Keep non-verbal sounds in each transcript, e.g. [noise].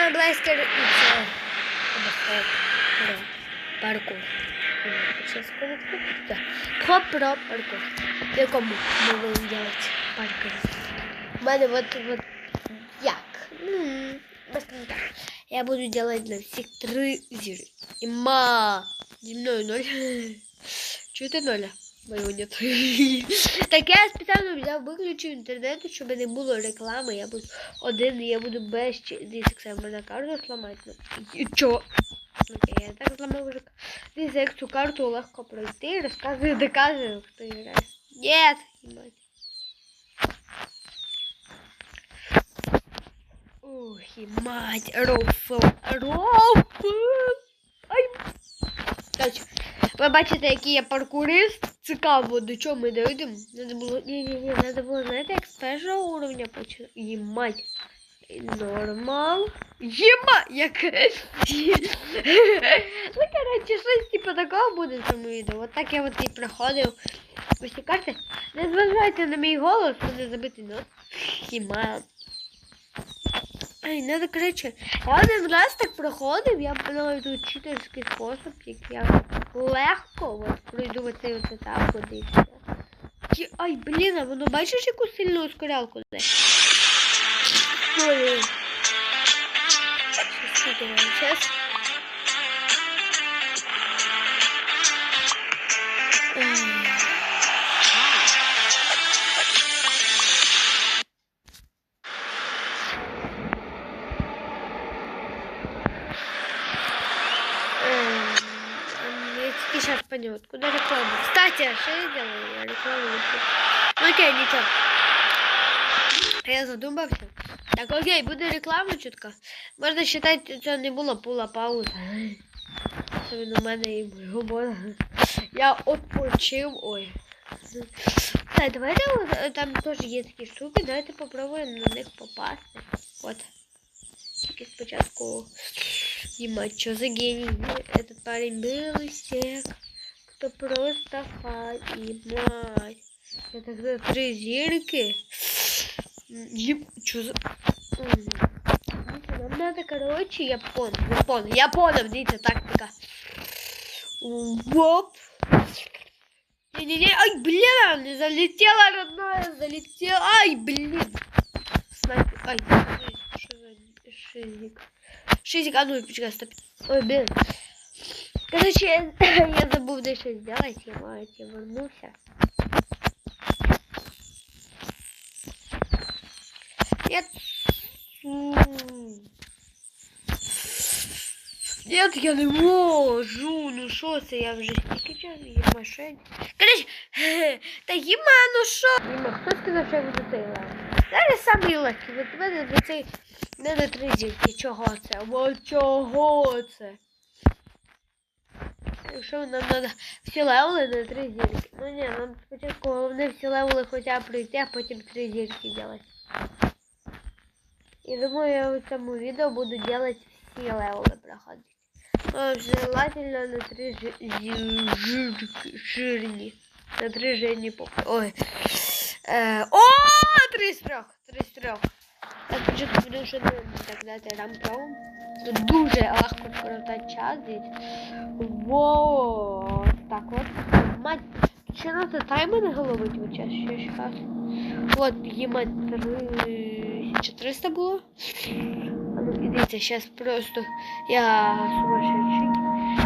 мене блейстер і це хоп, про паркур. Сейчас секундочку. Да. Хоп, про паркур. В якому ми будемо робити паркур? У мене вот, вот як? М, без коментарів. Я буду делать для всіх три зіри. І ма. Зі мною ноль. [laughs] Чуєте ноля? Моєго Нет. так я спеціально взяв, виключив інтернет, щоб не було реклами. Я буду один, я буду без дисекса. В мене карту зламати. І чо? Окей, я так зламав вже. Дивіться, як цю карту легко пройти, розказую, доказую, хто грає. Нет! їбать. Ох, і мать, рофл, рофл. Ай. Ви бачите, який я паркурист. Цікаво, до чого ми дойдемо. Надо було. Ні-ні-ні, надо було, знаєте, як з першого уровня почати. Ємать. Нормал. Єма! Як. ну, коротше, щось типу такого буде в цьому відео. От так я от і проходив. Ось ці. Не зважайте на мій голос, буде забитий нос. Єма. Ай, надо, короче, я один раз так проходив, я знаю тут читерський спосіб, як я легко от, пройду оцей от етап і Ай, блін, а воно бачиш, яку сильну ускорялку дає? Щас. Ай. Понял, откуда реклама. Кстати, что я делаю? Я рекламу не. Ну окей, ничего. Я задумався. Так, окей, буде реклама чутка. Можна считати, це не було пула пауза. Це у мене і гумор. Я odpoчив. Ой. Так, давайте там теж є такі штуки, давайте попробуємо на них попасти. От. Тільки спочатку Ебать, что за гений? Этот парень был из кто просто понимать. Я тогда три. Еб... Что за... Нам надо, короче, я понял, я понял, я понял, видите, тактика. Воп. Не-не-не, ай, блин, не залетела, родная, залетела, ай, блин. Снайпер, ай, шизик. Шизик, а ну, почекай, стоп. Ой, блин. Короче, я, [laughs] я забыл дещо сделать, я, мать, я вернулся. Нет. Нет, я не можу. Ну що це, я вже стільки часу є. Короче, [laughs] та Єма, ну що? Єма, хто сказав, що я буду цей лайк? Зараз самий легкий. От мене до цей не на три зірки. Чого це? О, чого це? Якщо нам треба всі левели на три зірки. Ну ні, нам спочатку головне всі левели хоча б пройти, а потім три зірки робити. І думаю, я в цьому відео буду делать всі левели проходити. Ну, желательно на три жирні. На три жирні попи. Ой. Е, о, три з трьох. Три з трьох. Так, спочатку буду ще так дати рампром. Тут дуже легко скоротати час десь. Во, так от. Мать, ще треба таймер головить от час, ще час. От, їма три... 400 було. А ну, просто я сумасшедший.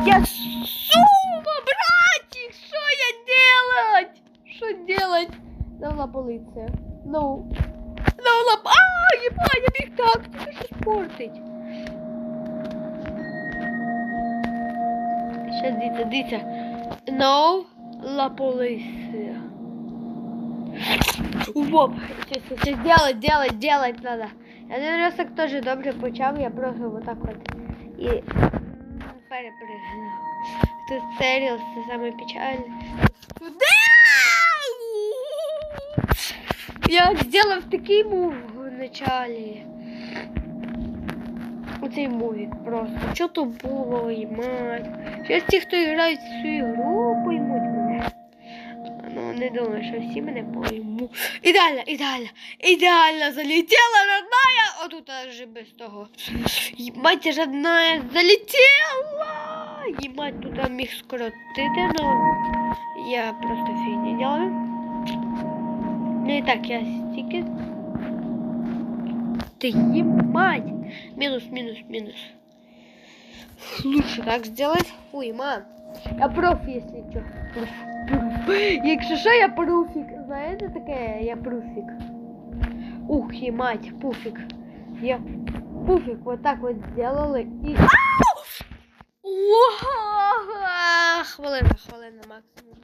Я сума, братик, что я делать? Что делать? Дала полиция. Ну. Дала... А, ебать, я міг тактику що спортить. Сейчас, дивіться, дивіться. No, la полиция. Воп, сейчас, сейчас делать, делать, делать надо. Я один раз так теж добре почав, я просто вот так от і м, перепригнув. Тут серіал, це саме печальне. Куди? Я зробив такий мув Началі. Оцей мувік просто. Що то було, і мать. Зараз ті, хто грають в цю ігру, поймуть мене. Ну, не думаю, що всі мене поймуть. Ідеально, ідеально, ідеально залетіла родная. Отут аж без того. Мать родная залетіла. Їмать тут міг скоротити, но я просто фігні делаю. Ну і так, я стільки. Ты ебать! Минус, минус, минус. Лучше так сделать. Ой, мам. Я проф, если что. Якщо що, я пруфік. Знаєте таке? Я пруфік. Ух, і мать, пуфік. Я пуфік вот так вот сделала і... Ого! Хвилина, хвилина максимум.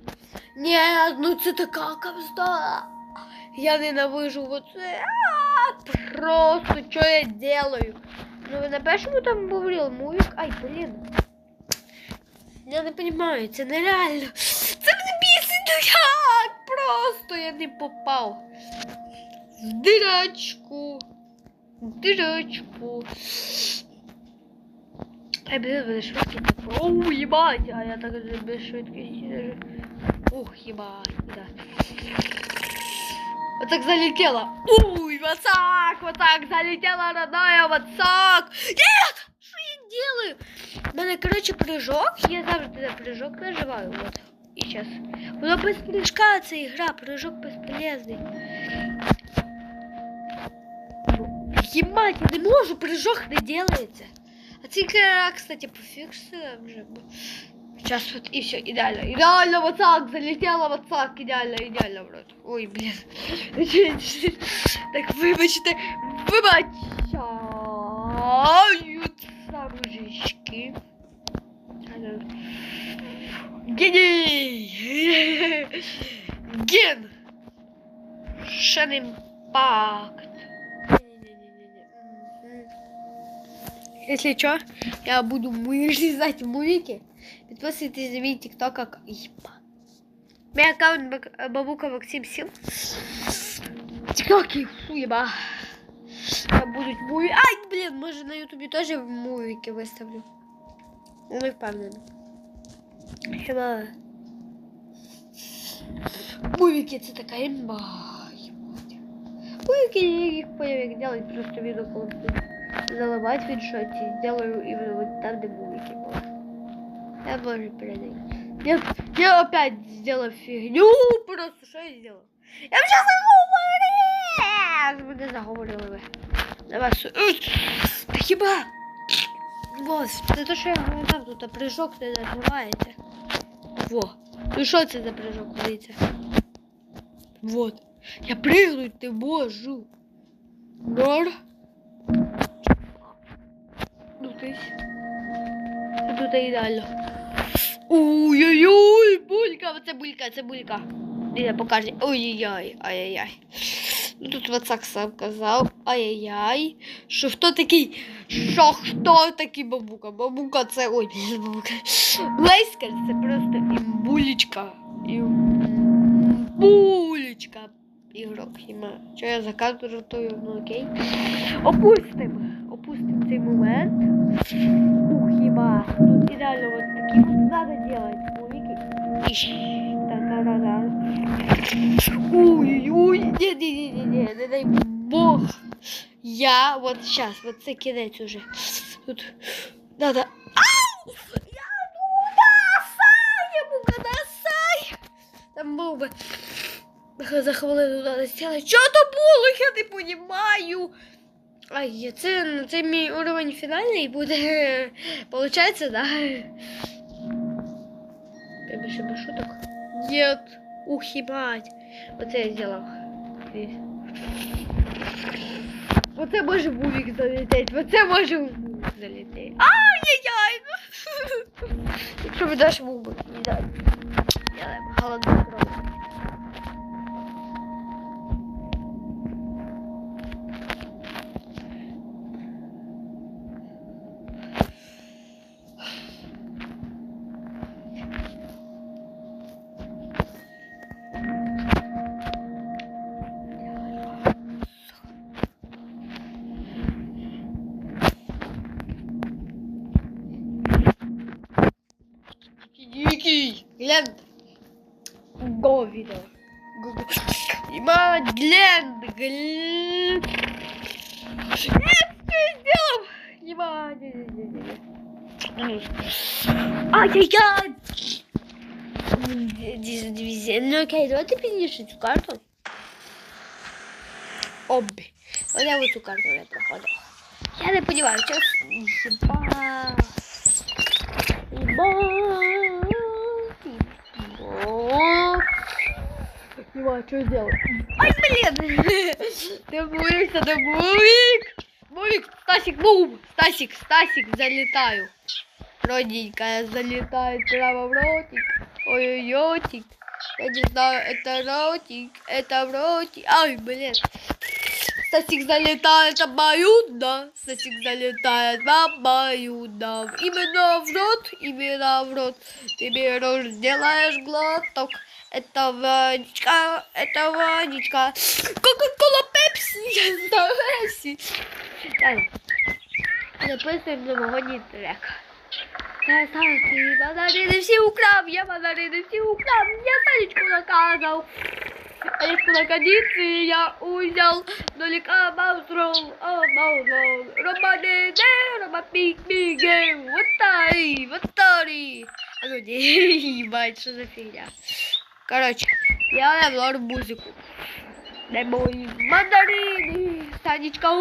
Ні, ну це така кавзда. Я ненавижу оце. А, Просто що я делаю? Ну на першому там був ріл мувік. Ай, блін. Я не розумію, це нереально. Це мене бісить, ну як? Просто я не попав. В дирочку. В дирочку. Ай, блін, швидкість так. Оу, їбать, а я так без швидкості. Ух, їбать, да. Вот так залетела. Уй, вот так, вот так залетела родная, вот так. Нет! Что я делаю? У мене, короче, прыжок. Я завжди на прыжок нажимаю. Вот. И сейчас. Воно без прыжка ця ігра, прыжок безполезний. Єбать, я не можу, прыжок не делается. А ця ігра, кстати, пофіксила вже. Сейчас вот и все, идеально. Идеально вот так, залетела вот так, идеально, идеально, брат. Ой, блин. Так, вибачте, вибачаються, мужички. Геній! Ген! Шанімпакт. Если что, я буду вырезать мувики. Подписывайтесь на мой тикток как Ипа. Мой аккаунт Бабука Максим Сил. Тиктоки, фу. Там будут муви. Ай, блин, может на ютубе тоже мувики выставлю. Не впевнена. Хіба. Мувики це така імба. Мувики я їх появик делать просто виду коли заливать в іншоті. Сделаю именно там, где мувики були. Я боже передаю. Я, я опять сделал фигню. Просто что я сделал? Я сейчас заговорил! Мене заговорили ви. На вас. Та хіба? Вот, це те, що я говорив, тут прыжок не наживається. Во. Ну що це за прыжок, дивіться? Вот. Я прыгнуть не можу. Нор. Ну ти. Тут ідеально. Ой-ой-ой, булька, це булька, це булька. Діля покаже. Ой-ой-ой, ай-яй-яй. Ну тут Вацак сам казав, ай-яй-яй. Що хто такий? Що хто такий бабука? Бабука це. Ой, бабука. Блейскер це просто імбулечка. Імбулечка. Ігрок хіма. Що я за карту жартую, ну окей. Опустимо. Опустимо цей момент. Хіба. Тут ідеально от такі надо делать. Та-та-та-та. Ой-ой-ой. Ні-ні-ні-ні, не дай Бог. Я вот сейчас, вот це уже. Тут надо. Ау! Я Мудасай! Я Мудасай! Там був би. За хвилину надо сделать. Що то було? Я не понимаю. Ай, це, це мій уровень фінальний буде. [laughs] Получається, да? Я більше без шуток. Нет. Ух, ебать. Оце я зробив. Оце може бувік залететь. Оце може в бувік залететь. Ну. [laughs] Якщо ви даш бубик, не дай. Я голодну кровь. Ай-яй-яй! Ди- Дивізія. Ну окей, давайте пізніше цю карту. Обі. От я ось цю карту не проходила. Я не понимаю, що... Єба... Єба... Єба... Єба, що сделать? Ай, блин! Ты бурик, ты бурик! Бурик, Стасик, бум! Стасик, Стасик, залетаю. Родненькая залетает прямо в ротик. Ой-ой-ой, я не знаю, это ротик, это в ротик. Ай, блин. Стасик залетает обоюдно. Стасик залетает обоюдно. Именно в рот, именно в рот. Ты берешь, делаешь глоток. Это Ванечка, это Ванечка. Кока-кола Пепси, я [laughs] знаю, Пепси. Далі. Записуємо новогодній трек. Красавці, мандарини всі украв, я мандарини всі украв, я Санечку наказав. Санечку на кондиции я узял, нолика маусрол, о, маусрол. Романе, не, рома пик миге, вот тари, вот тари. А ну не, ебать, что за фигня. Короче, я навел музыку. Не мої мандарини, Санечка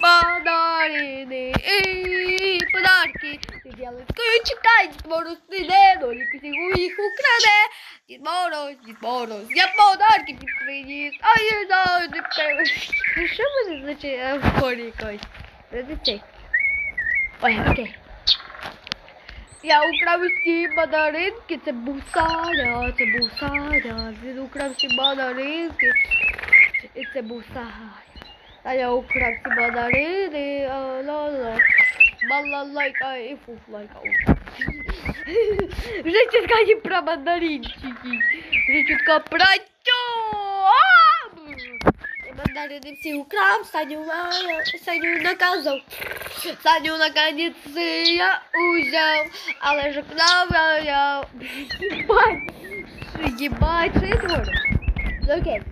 мандарини і подарки. Ялинку чекай, Дід Мороз прийде, ноліки сігу їх украде. Дід Мороз, Дід Мороз, я подарки приніс, а я знаю, не тебе. Що мене значить в хорі якось? Це Ой, окей. Я украв всі мандаринки, це був Саня, це був Саня, він украв всі мандаринки, і це був Саня. А я украв всі мандарини, а ла-ла, балалайка і фуфлайка. Вже чутка не про мандаринчики, вже чутка про тьо. І мандарини всі украв, Саню, Саню наказав. Саню наконец я узяв, але ж крав я. Ебать! Ебать, я творю? Ну окей.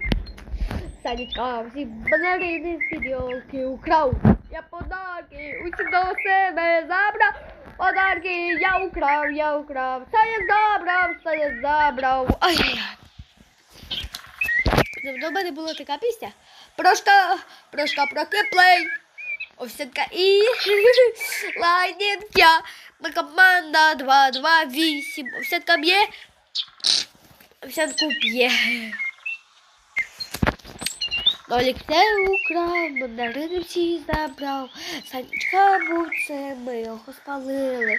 Санечка всі банарини фіділки украв. Я подарки усі до себе забрав. Подарки я украв, я украв. Саня забрав, Саня забрав. Ай. В мене була така пісня. Прошка, прошка, прокиплень. Овсянка і [laughs] Лайненька. Ми команда 228. Овсянка б'є. Овсянку б'є. Все украв, мандарини всі забрав. Санечка був це, ми його спалили.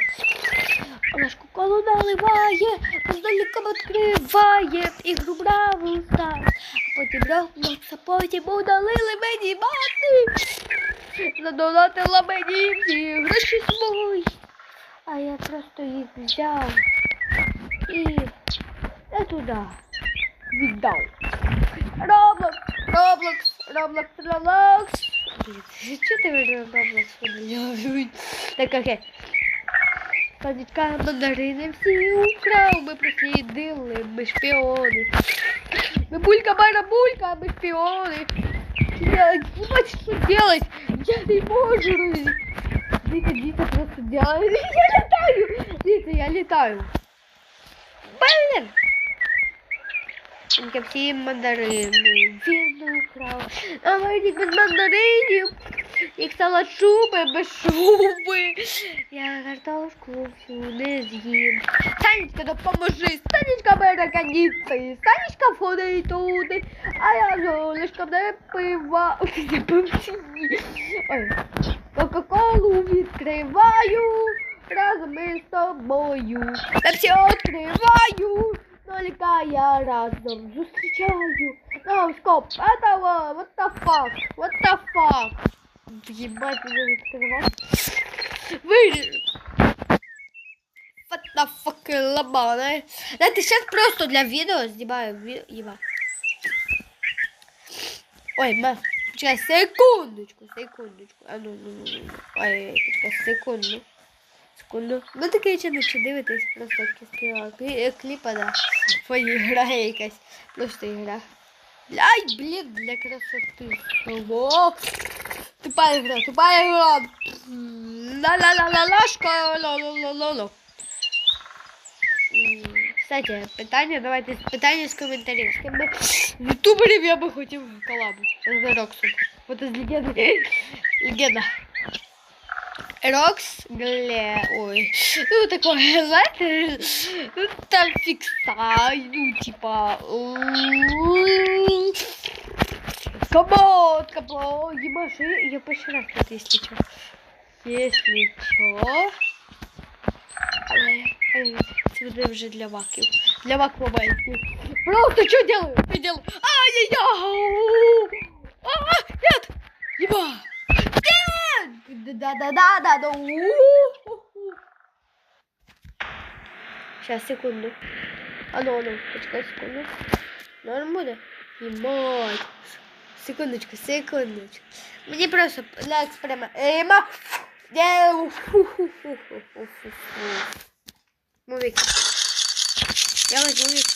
Ложку колу наливає, поздаліком відкриває, ігру браву стар. А потім Роблокс, потім удалили мені мати. Задонатила мені всі гроші свої. А я просто їх взяв і не туди віддав. Роблокс, Роблокс, Роблокс, Роблокс. Чого ти мене Роблокс подивляють? Так, окей. Санечка мандарини всі украв, ми прослідили, ми шпіони. Ми булька барабулька, ми шпіони. Я не знаю, что делать. Я не могу. Дита, Дита просто делает. [laughs] Я летаю. Дита, я летаю. Блин. Тільки всі мандарини. Він украв. А мені без мандаринів. Їх стала шуби без шуби. Я картошку всю не з'їм. Санечка, допоможи. Санечка бере каніци. Санечка входить туди. А я золушка не пива. Не пивці. Ой. Кока-колу відкриваю. Разом із тобою. Пепсі відкриваю. Ноліка я разом зустрічаю. No, стоп. Это what, the fuck? What the fuck? Ебать, не відкривати. Виріжу. What the fuck, лабана. Знаєте, сейчас просто для відео знімаю. ві- Єба. Ой, ма. Чекай, секундочку, секундочку. А ну, ну, ну, ну. Ой, чекай, секунду. Секунду. Ну таке чи не чи дивитесь, просто кістила кліпа, да. Фої грає якась. Просто ігра. Ай, блин, для красоты. Ого. Тупая игра, тупая игра. Ла-ла-ла-ла-лашка. Ла-ла-ла-ла-ла. Кстати, питання, давайте питання з коментарів. З ким ютуберів я би хотів колабу з Роксом. Вот из легенды. Легенда. Рокс, гле, ой, ну такое, знаете, ну там фикса, ну типа, м, камон, камон, ебашь, я, почти раз если чё, если ай, це вже для ваків, для вак мобайлів. Просто что делаю, что делаю, ай-яй-яй, а, нет, еба, нет, да-да-да-да-да, Сейчас, секунду. А ну, а ну, почекай секунду. Норм буде? Ємать. Секундочку, секундочку. Мені просто для експерименту. Ема! Я... Мувік. Я возьму мувік.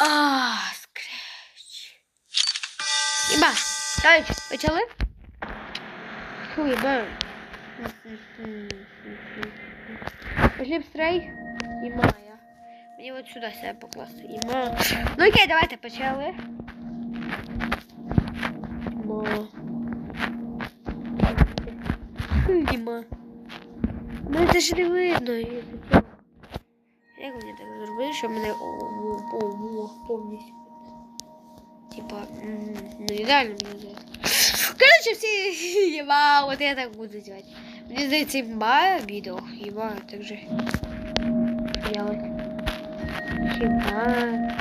А, скреч. Іба, Короче, почали? Фу, іба. Пошли в стрей. І Майя. Мені от сюди себе покласти. І ма. Ну окей, давайте почали. Ма. І ма. Ну це ж не видно. Як мені так зробити, щоб мене повністю. Типа, м, ну ідеально мені здається. Короче, всі єба, [laughs] от я так буду делать. Мне здається, імба відео, єба, так же делать. Єба.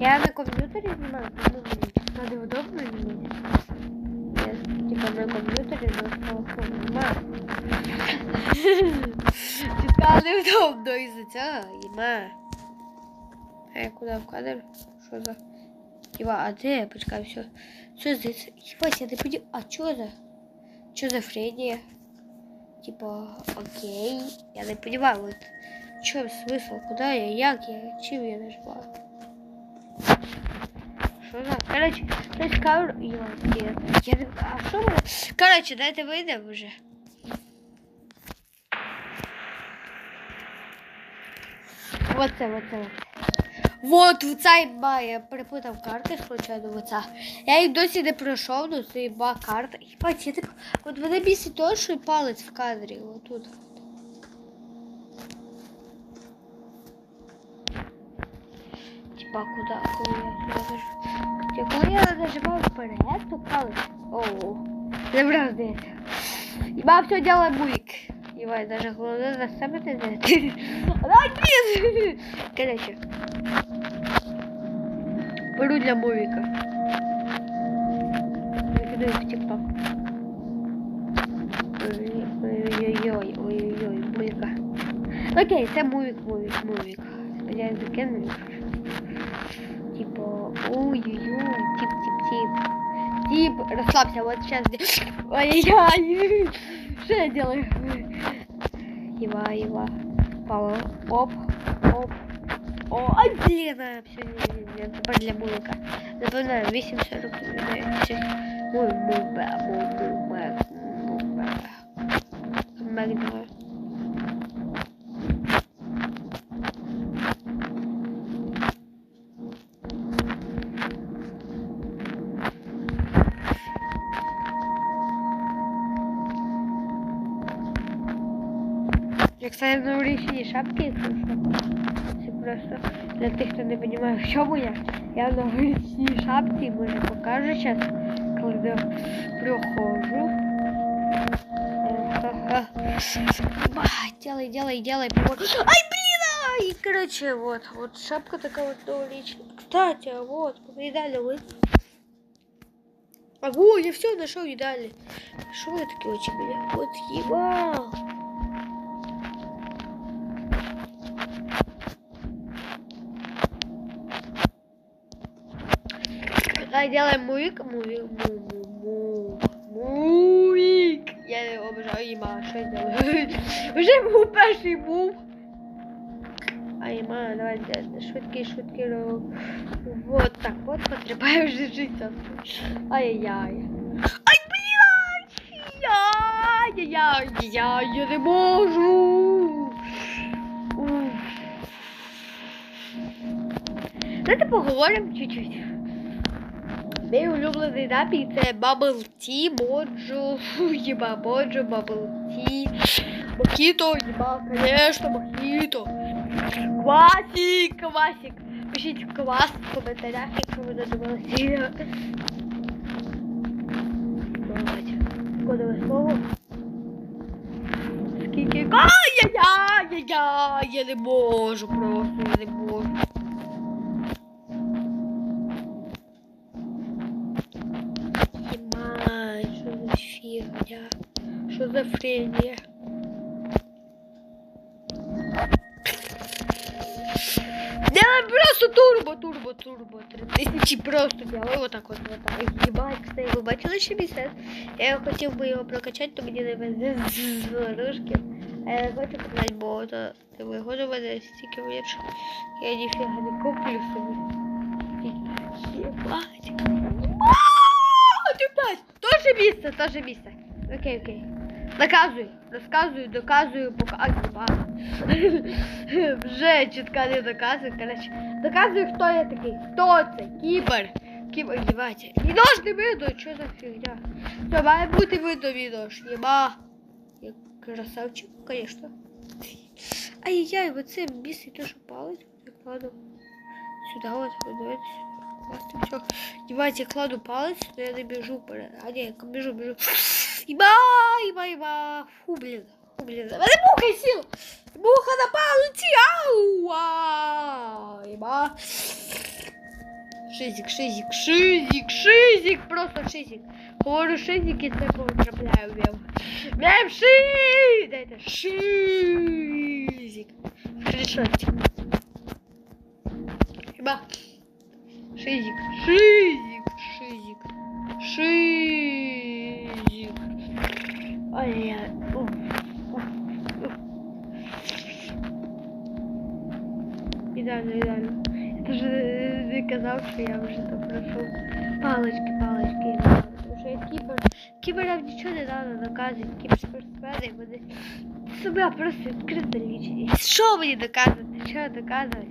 Я на компьютере снимаю, ну, надо удобно иметь. Я, типа, на компьютере, но с [laughs] снимаю. Типа, неудобно из-за єба. А я куда в кадр? Что за... Ева, а где? Почекай, все. Что за... Ебать, я не понимаю. А что за... Что за френия? Типа, окей. Я не понимаю, вот. Что смысл? Куда я? Як я? Чим я нажала? Что за... Короче, есть камеру... Я... я... не- А что мы... Короче, дайте выйдем уже. Вот це, вот це, вот. В ця іба, я перепутав карти случайно в оця. Я їх досі не пройшов, ну це іба карта. Єбать, я так... От мене бісить то, що і палець в кадрі, отут. Типа, куда, коли я нажимаю. Коли я нажимаю вперед, то палець. Оу. Забрав здається. Іба все делає буйк. Ебать, даже глаза за себе не знает. Ай, блин! [laughs] Короче. Беру для мувіка. Викидаю в тік-ток. Ой-ой-ой, ой-ой-ой, мувіка. Окей, це мувік, мувік, мувік. Сподіваюсь, закину. Типа, ой-ой-ой, тип-тип-тип. Тип, расслабься, вот сейчас. Ой-ой-ой. [laughs] Что я делаю? Ева, ева. попало. Оп, оп, о, ай, блин, а, все, не, не, не, добро для мулыка. Напоминаю, весим 40 всех. Мой мулба, мой мулба, мулба. Мэг 2. шапки, якщо що. Це просто для тих, хто не розуміє, в чому я. Я в новорічній шапці, може покажу зараз, коли приходжу. Ба, Делай, делай, делай. поворот. Ай, блин! Ай, короче, вот, вот шапка такая вот новорічная. Кстати, а вот, медали вы. А вот, я все нашел медали. Что вы такие очень меня? Вот ебал. Давай делаем мувик, мувик, му, му, му, мувик. Я обожаю їма, що я делаю? [laughs] Вже був перший був. Ай, ма, давай швидкий, швидкий. ро- Вот так, вот потребає вже життя. Ай-яй-яй. Ай, блядь! Яй-яй-яй, я не можу. Давайте поговоримо чуть-чуть. Мій улюблений напій це Bubble Tea, Моджо, єба, [laughs] Моджо, Bubble Tea, Мохіто, єба, конечно, Мохіто. Квасик, квасик. Пишіть квас в коментарях, якщо ви додумалися. Кодове слово. Скільки? Ай-яй-яй-яй-яй, я не можу просто, я не можу. Фігня? Делаем просто турбо, турбо, турбо. 3000 просто делаю вот так вот. Вот так. Ебать, кстати, ви бачили ще місяць? Я хотів би його прокачати, то везе з ложки. А я хочу купляти, бо то ти виходу в мене стільки вірш. Я ніфіга не куплю. Єбать, опять. Тоже місце, тоже місце. Окей, окей. Доказую, розказую, доказую, показую. Вже [laughs] чітко не доказую, короче. Доказую, хто я такий. Хто це? Кібер. Кібер, їбать. Відош не видно, що за фігня. Все, має бути видно відош. Єба. Я красавчик, конечно. Ай-яй, вот це місце теж палець. Я кладу сюда вот, вот давайте сюда. Класти все. Ебать, я кладу палець, но я не біжу вперед. А ні, я біжу, біжу. Іба, іба, іба. Фу, блін. Фу, блін. Мене муха сіла. Муха на палиці. Ау. А, Іба. Шизик, шизик, шизик, шизик, просто шизик. Говорю шизик і це потрапляю в мем. Мем шизик. Дайте шизик. Скріншотик. Іба. Шизик, шизик, шизик, шизик. Ай-яй. уф, уф, уф. Ідеально, ідеально. Я вже не казав, що я вже то пройшов. Палички, палички. Тому що я кібер. Кіберам нічого не треба доказувати. Кіберспортсмени, вони себе просто відкрита лічність. Що мені доказувати? Що доказувати?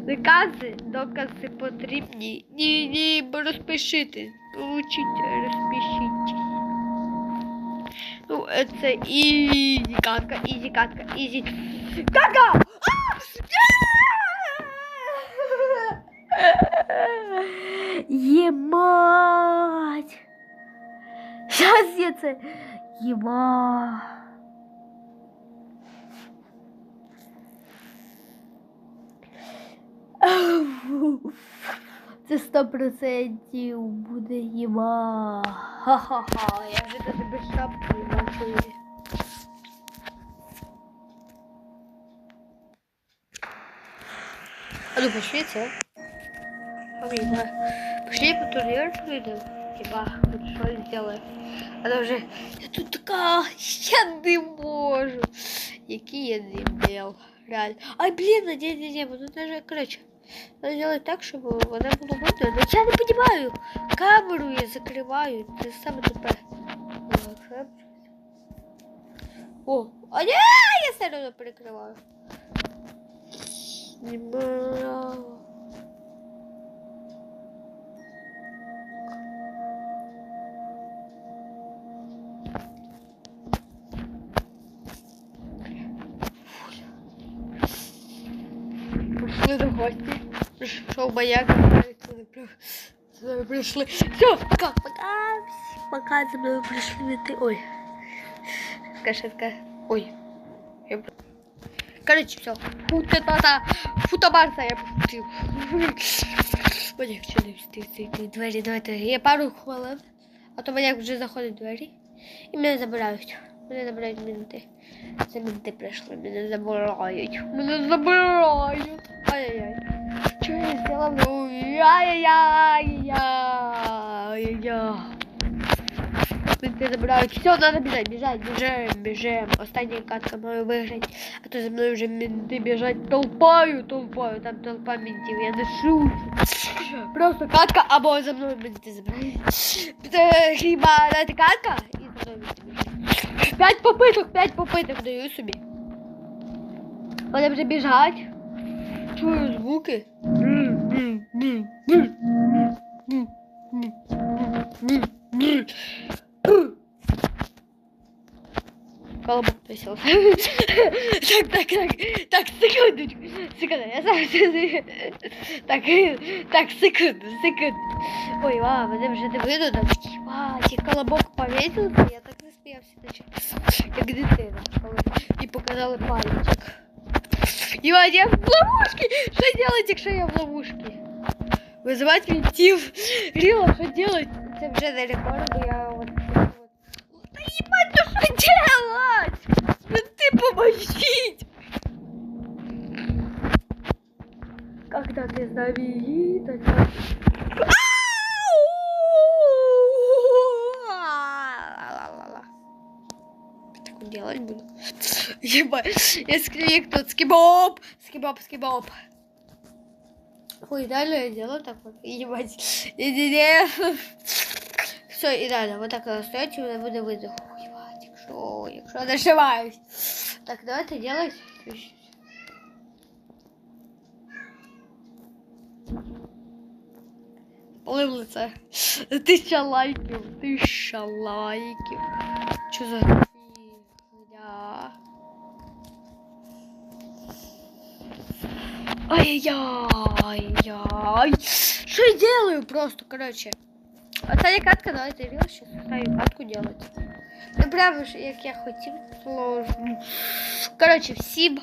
Докази, докази потрібні. Ні, ні, бо розпишіть. Получіть, розпишіть. Ну, е, це ізі катка, ізі катка, ізі. Катка! А! Ємать! Зараз я це. Єма. Це сто процентів буде їма. Ха-ха-ха, я вже даже без шапки бачу. А ну пошли це. Пошли по турніру прийдемо. Хіба хоч щось зробимо. А то вже я тут така, я не можу. Який я дебіл. Реально. Ай, блін, ні, ну даже, короче. Надо сделать так, чтобы вона було видно. Но я не понимаю. Камеру я закриваю. Це саме тепер. О, а ні, я все перекриваю. Нема. Прийшли до гості. Прийшов бояк. Сюди прийшли. Все, пока, пока. Пока за мною прийшли віти. Ой. Кашетка. Ой. Я... Короче, все. Фута-та-та. Фута-барса я пустив. Бояк, встиг зайти. Двері, давайте. Я пару хвилин. А то бояк вже заходить в двері. І мене забирають. Мене забирають мінти. Це мінти прийшли, мене забирають. Мене забирають. Ай-яй-яй. Що я зробила? Ну, Ай-яй-яй. Ай-яй-яй. Мінти Бинты забирают. Все, надо бежать, бежать, бежим, бежим. Остання катка маю виграти. А то за мною вже менти біжать толпою, толпою. Там толпа ментів, я не шучу. Просто катка, або за мною менти забирають. Е, Хіба дати катка і за мною менти біжать. П'ять попиток, п'ять попиток даю собі. Вони вже біжать. Чую звуки. Колобок присел. [laughs] Так, так, так, так, секундочку, секунду, я сам [laughs] Так, так, секунду, секунду. Ой, ва, мене вже не видно, ва, ті колобок повісився, я так не сміявся, як дитина, коли і показали пальчик. Іван, я в ловушці! Що делать, якщо я в ловушці? Вызывать ментів. Ріла, що делать? Це вже не рекорд, бо я от... от- Та їбать, ну що делать? Менти, помогіть! Когда ты знаменитость... Ла-ла-ла. Так вот делать буду. Ебать, я скрик тут, скибоп, скибоп, скибоп. Ой, далее я делаю так вот, ебать, не-не-не. Все, и далее, вот так стоять, и буде видох. Ебать, якщо, якщо дошиваюсь. Так, давайте делать. Полив лице. Тисяча лайків, тисяча лайків. Що за фігня? Ай-яй-яй. Что я делаю просто, короче. Остання катка, давайте рил, сейчас останню катку делать. Ну прямо ж, як я хотів, сложно. Короче, всім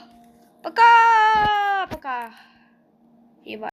пока! Пока! Єба.